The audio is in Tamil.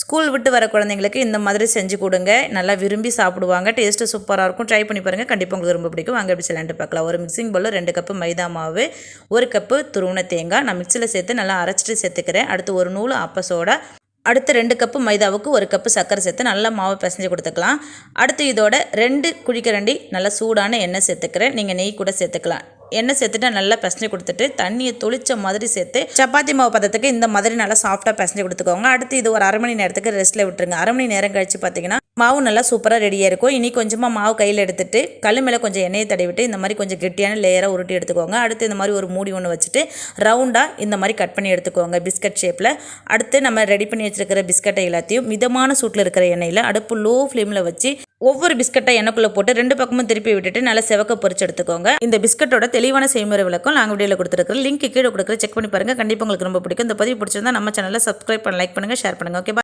ஸ்கூல் விட்டு வர குழந்தைங்களுக்கு இந்த மாதிரி செஞ்சு கொடுங்க. நல்லா விரும்பி சாப்பிடுவாங்க. டேஸ்ட்டு சூப்பராக இருக்கும். ட்ரை பண்ணி பாருங்கள் கண்டிப்பாக உங்களுக்கு ரொம்ப பிடிக்கும். வாங்க எப்படி சிலாண்டு பார்க்கலாம். ஒரு மிக்சிங் பவுலில் ரெண்டு கப்பு மைதா மாவு ஒரு கப்பு துருவன தேங்காய். நான் மிக்சியில் சேர்த்து நல்லா அரைச்சிட்டு சேர்த்துக்கிறேன். அடுத்து ஒரு நூல் அப்ப சோடா. அடுத்து ரெண்டு கப்பு மைதாவுக்கு ஒரு கப்பு சர்க்கரை சேர்த்து நல்லா மாவு பிசைஞ்சு கொடுத்துக்கலாம். அடுத்து இதோட ரெண்டு குழிக்கரண்டி நல்லா சூடான எண்ணெய் சேர்த்துக்கிறேன். நீங்கள் நெய் கூட சேர்த்துக்கலாம். எண்ணெய் சேர்த்துட்டு நல்லா பிசைஞ்சு கொடுத்துட்டு தண்ணியை தொளிச்ச மாதிரி சேர்த்து சப்பாத்தி மாவு பதத்துக்கு இந்த மாதிரி நல்லா சாஃப்டாக பிசைஞ்சு கொடுத்துக்கோங்க. அடுத்து இது ஒரு அரை மணி நேரத்துக்கு ரெஸ்ட்டில் விட்டுருங்க. அரை மணி நேரம் கழிச்சு பார்த்தீங்கன்னா மாவு நல்லா சூப்பராக ரெடியாக இருக்கும். இனி கொஞ்சமாக மாவு கையில் எடுத்துட்டு கல் மேலே கொஞ்சம் எண்ணெயை தடவிட்டு இந்த மாதிரி கொஞ்சம் கெட்டியான லேயராக உருட்டி எடுத்துக்கோங்க. அடுத்து இந்த மாதிரி ஒரு மூடி ஒன்று வச்சுட்டு ரவுண்டாக இந்த மாதிரி கட் பண்ணி எடுத்துக்கோங்க பிஸ்கட் ஷேப்பில் அடுத்து நம்ம ரெடி பண்ணி வச்சிருக்கிற பிஸ்கட்டை எல்லாத்தையும் மிதமான சூட்டில் இருக்கிற எண்ணெயில் அடுப்பு லோ ஃப்ளேமில் வச்சு ஒவ்வொரு பிஸ்கட்டை எண்ணெய்க்குள்ளே போட்டு ரெண்டு பக்கமும் திருப்பி விட்டுட்டு நல்லா செவக்க பொறிச்சு எடுத்துக்கோங்க. இந்த பிஸ்கட்டோட தெளிவான செய்முறை விளக்கம் நாங்கள் வீடியோவில் கொடுத்துருக்கிற லிங்க் கீழே கொடுக்குற செக் பண்ணி பாருங்கள் கண்டிப்பாக உங்களுக்கு ரொம்ப பிடிக்கும். இந்த பதிவு பிடிச்சிருந்தா நம்ம சேனலில் சப்ஸ்கிரைப் பண்ண லைக் பண்ணுங்கள் ஷேர் பண்ணுங்கள் ஓகே